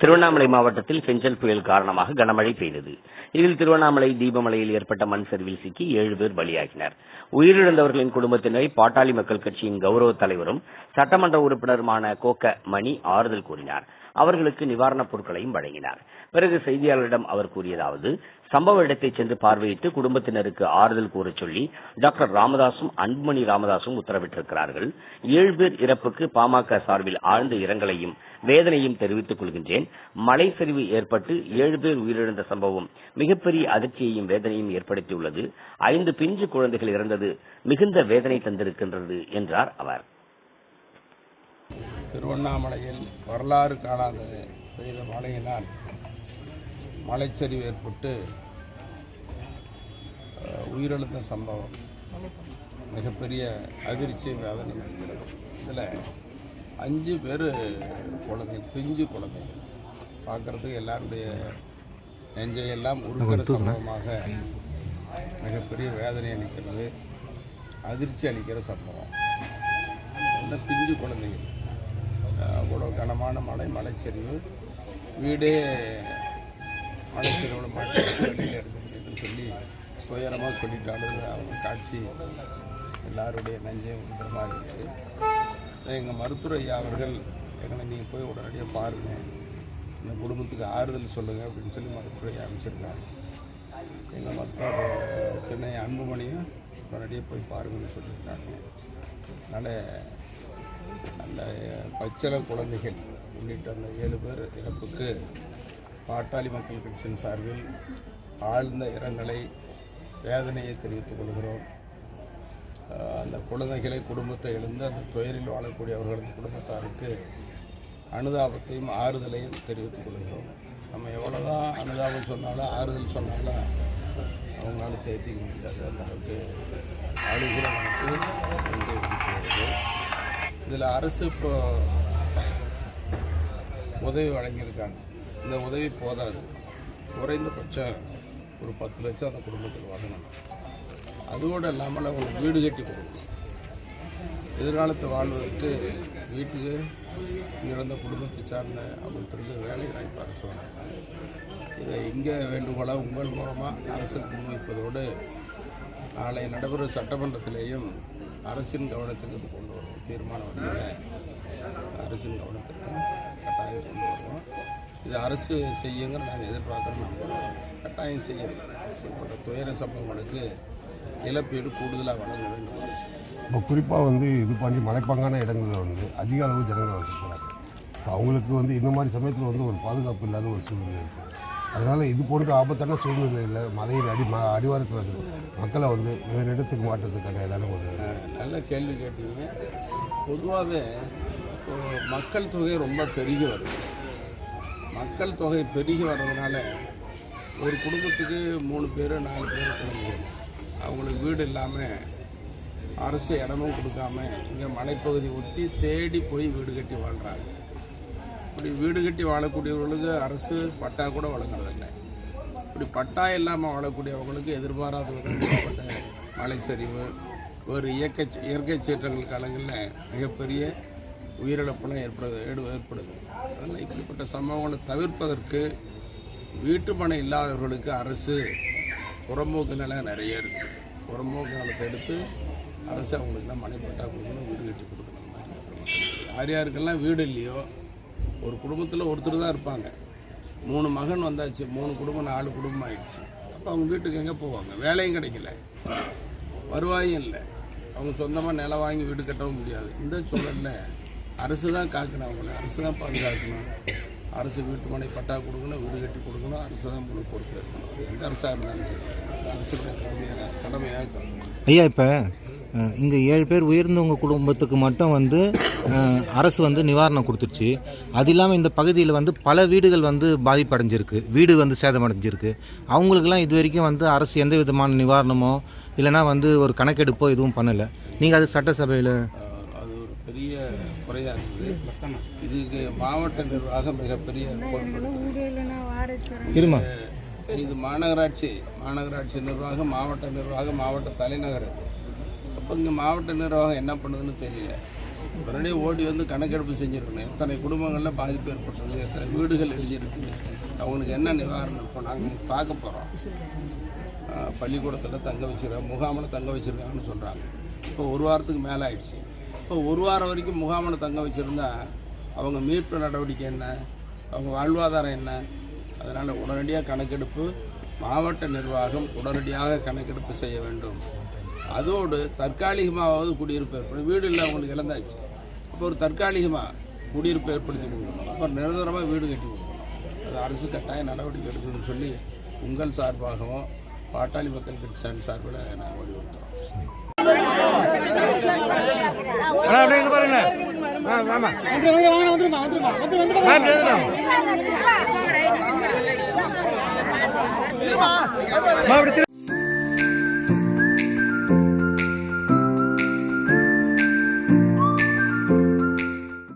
திருவண்ணாமலை மாவட்டத்தில் பெஞ்சல் புயல் காரணமாக கனமழை பெய்தது. இதில் திருவண்ணாமலை தீபமலையில் ஏற்பட்ட மண் சரிவில் சிக்கி ஏழு பேர் பலியாகினர். உயிரிழந்தவர்களின் குடும்பத்தினரை பாட்டாளி மக்கள் கட்சியின் கௌரவ தலைவரும் சட்டமன்ற உறுப்பினருமான கோக்க மணி ஆறுதல் கூறினார். அவர்களுக்கு நிவாரணப் பொருட்களையும் வழங்கினார். பிறகு செய்தியாளர்களிடம் அவர் கூறியதாவது சம்பவ இடத்தை சென்று பார்வையிட்டு குடும்பத்தினருக்கு ஆறுதல் கூறச் சொல்லி டாக்டர் ராமதாசும் அன்புமணி ராமதாசும் உத்தரவிட்டிருக்கிறார்கள். ஏழு பேர் இறப்புக்கு பாமக சார்பில் ஆழ்ந்த இரங்கலையும் வேதனையும் தெரிவித்துக் கொள்கின்றேன். மலை சரிவு ஏற்பட்டு ஏழு பேர் உயிரிழந்த சம்பவம் மிகப்பெரிய அதிர்ச்சியையும் வேதனையும் ஏற்படுத்தியுள்ளது. ஐந்து பிஞ்சு குழந்தைகள் இறந்தது மிகுந்த வேதனை தந்திருக்கின்றது என்றார் அவர். திருவண்ணாமலையில் வரலாறு காணாத பெய்த மழையினால் மலைச்சரிவு ஏற்பட்டு உயிரிழந்த சம்பவம். மிகப்பெரிய அதிர்ச்சி வேதனை அளிக்கிறது இதில் அஞ்சு பேர் குழந்தைகள் பிஞ்சு குழந்தைகள் பார்க்குறதுக்கு எல்லாருடைய நெஞ்சையெல்லாம் உருகிற சம்பவமாக மிகப்பெரிய வேதனை அளிக்கிறது அதிர்ச்சி அளிக்கிற சம்பவம். இந்த பிஞ்சு குழந்தைகள் அவ்வளோ கனமான மழை மலைச்சரிவு. வீடே மலைச்சரிவில் மாட்டி எடுக்க முடியுதுன்னு சொல்லி துயரமாக சொல்லிட்டாலும் அவங்க காட்சி எல்லாருடைய நஞ்சையும் விடுற மாதிரி இருக்குது எங்கள் மருத்துவர் ஐயா அவர்கள் எங்களை நீங்கள் போய் உடனடியாக பாருங்கள் இந்த குடும்பத்துக்கு ஆறுதல் சொல்லுங்கள் அப்படின்னு சொல்லி மருத்துவரை அனுப்பிச்சிருக்காங்க எங்கள் மருத்துவர் சென்னை அன்புமணியும் உடனடியாக போய் பாருங்கன்னு சொல்லியிருக்காங்க. அதனால் அந்த பச்சிளம் குழந்தைகள் உள்ளிட்ட அந்த ஏழு பேர் இறப்புக்கு பாட்டாளி மக்கள் கட்சியின் சார்பில் ஆழ்ந்த இரங்கலை வேதனையை தெரிவித்துக் கொள்கிறோம். அந்த குழந்தைகளை குடும்பத்தை எழுந்து அந்த துயரில் வாழக்கூடியவர்களது குடும்பத்தாருக்கு அனுதாபத்தையும் ஆறுதலையும் தெரிவித்துக் கொள்கிறோம். நம்ம எவ்வளோதான் அனுதாபம் சொன்னாலும் ஆறுதல் சொன்னாலும் அவங்களால தேர்த்திக்க முடியாது. அந்த அளவுக்கு அழுகிற நமக்கு இதில் அரசு இப்போ உதவி வழங்கியிருக்காங்க. இந்த உதவி போதாது. குறைந்தபட்சம் ஒரு பத்து லட்சம் அந்த குடும்பத்துக்கு வாங்கணும். அதோடு இல்லாமல் அவங்களுக்கு வீடு கட்டி கொடுக்கணும். எதிர்காலத்தை வாழ்வதற்கு வீட்டுக்கு இறந்த குடும்பத்தை சார்ந்த அவங்களுக்கு வேலை வாய்ப்பு அரசு இதை இங்கே வேண்டுகோளாக உங்கள் மூலமாக அரசுக்கு முன்வைப்பதோடு நாளை நடைபெறும் சட்டமன்றத்திலேயும் அரசின் கவனத்துக்கு கொண்டு வருவோம் தீர்மான வழியில் அரசின் கவனத்திற்கு கட்டாயம் கொண்டு வருவோம். இது அரசு செய்யுங்கிற நாங்கள் எதிர்பார்க்குறோம் நம்புகிறோம் கட்டாயம் செய்யணும். இப்படிப்பட்ட துயர சம்பவங்களுக்கு இழப்பீடு கூடுதலாக வழங்க வேண்டும் அரசு இப்போ குறிப்பாக வந்து இது பண்ணி மலைப்பாங்கான இடங்களில் வந்து அதிக அளவு ஜனங்கள் வசிக்கிறாங்க. இப்போ அவங்களுக்கு வந்து இந்த மாதிரி சமயத்தில் வந்து ஒரு பாதுகாப்பு இல்லாத ஒரு சூழ்நிலை இருக்குது அதனால் இது போன்ற ஆபத்தான சூழ்நிலையில் மலையின் அடி ம அடிவாரத்தில் மக்களை வந்து வேறு இடத்துக்கு மாற்றத்துக்கான ஏதான ஒரு நல்ல கேள்வி கேட்டீங்க. பொதுவாகவே மக்கள் தொகை ரொம்ப பெருகி வருது. மக்கள் தொகை பெருகி வர்றதுனால ஒரு குடும்பத்துக்கு மூணு பேர் நாலு பேர் குழந்தைகள். அவங்களுக்கு வீடு இல்லாமல் அரசு இடமும் கொடுக்காம இங்கே மலைப்பகுதி ஒட்டி தேடி போய் வீடு கட்டி வாழ்கிறாங்க இப்படி வீடு கட்டி வாழக்கூடியவர்களுக்கு அரசு பட்டா கூட வழங்குறதில்லை. இப்படி பட்டா இல்லாமல் வாழக்கூடியவங்களுக்கு எதிர்பாராத ஒரு மலை சரிவு ஒரு இயற்கை இயற்கை சீற்றங்கள் காலங்களில் மிகப்பெரிய உயிரிழப்புலாம் ஏற்படுது ஏடு ஏற்படுது. அதனால் இப்படிப்பட்ட சம்பவங்களை தவிர்ப்பதற்கு வீட்டுமனை இல்லாதவர்களுக்கு அரசு புறம்போக்கு நிலம் நிறைய இருக்குது புறம்போக்கு நிலத்தை எடுத்து அரசு அவங்களுக்குலாம் மனை பட்டா கொடுக்கணும் வீடு கட்டி கொடுக்கணும். மாதிரி யார் யாருக்கெல்லாம் வீடு இல்லையோ ஒரு குடும்பத்தில் ஒருத்தர் தான் இருப்பாங்க. மூணு மகன் வந்தாச்சு மூணு குடும்பம் நாலு குடும்பம் ஆயிடுச்சு. அப்போ அவங்க வீட்டுக்கு எங்கே போவாங்க? வேலையும் கிடைக்கல. வருவாயும் இல்லை. அவங்க சொந்தமாக நிலம் வாங்கி வீடு கட்டவும் முடியாது. இந்த சூழலில் அரசு தான் காக்கணும் அவங்கள. அரசு தான் பாதுகாக்கணும். அரசு வீட்டு மனை பட்டா கொடுக்கணும் வீடு கட்டி கொடுக்கணும். அரசு தான் முழு பொறுப்பு இருக்கணும். அது எந்த அரசாக இருந்தாலும் சரி. அரசுடைய கடமையாக கடமையாக ஐயா இப்போ இங்கே ஏழு பேர் உயர்ந்தவங்க குடும்பத்துக்கு மட்டும் வந்து அரசு வந்து நிவாரணம் கொடுத்துருச்சு. அது இல்லாமல் இந்த பகுதியில் வந்து பல வீடுகள் வந்து பாதிப்படைஞ்சிருக்கு. வீடு வந்து சேதமடைஞ்சிருக்கு. அவங்களுக்கெல்லாம் இது வரைக்கும் வந்து அரசு எந்த விதமான நிவாரணமோ இல்லைன்னா வந்து ஒரு கணக்கெடுப்போ எதுவும் பண்ணலை. நீங்கள் அது சட்டசபையில் அது ஒரு பெரிய குறையாக இருக்குது இதுக்கு மாவட்ட நிர்வாகம் மிகப்பெரிய இருமா? இது மாநகராட்சி மாநகராட்சி நிர்வாகம் மாவட்ட நிர்வாகம் மாவட்ட தலைநகர். அப்போ இங்கே மாவட்ட நிர்வாகம் என்ன பண்ணுதுன்னு தெரியல. உடனே ஓடி வந்து கணக்கெடுப்பு செஞ்சுருக்கணும். எத்தனை குடும்பங்களில் பாதிப்பு ஏற்பட்டது எத்தனை வீடுகள் இடிஞ்சிருக்கு அவங்களுக்கு என்ன நிவாரணம்? இப்போ நாங்கள் பார்க்க போகிறோம் பள்ளிக்கூடத்தில் தங்க வச்சிருக்காங்க முகாமில் தங்க வச்சுருக்காங்கன்னு சொல்கிறாங்க இப்போ ஒரு வாரத்துக்கு மேலே ஆயிடுச்சு. இப்போ ஒரு வாரம் வரைக்கும் முகாமில் தங்க வச்சுருந்தா அவங்க மீட்பு நடவடிக்கை என்ன? அவங்க வாழ்வாதாரம் என்ன? அதனால் உடனடியாக கணக்கெடுப்பு மாவட்ட நிர்வாகம் உடனடியாக கணக்கெடுப்பு செய்ய வேண்டும். அதோடு தற்காலிகமாவது குடியிருப்பு ஏற்படும் வீடு இல்லை அவங்களுக்கு இழந்தாச்சு. இப்போ ஒரு தற்காலிகமாக குடியிருப்பு ஏற்படுத்தி கொடுக்கணும். அப்புறம் நிரந்தரமாக வீடு கட்டி கொடுக்கணும். அது அரசு கட்டாய நடவடிக்கை எடுக்கணும்னு சொல்லி உங்கள் சார்பாகவும் பாட்டாளி மக்கள் கட்சி சார்பில் நான் வலியுறுத்துகிறோம் மாவட்டத்தில்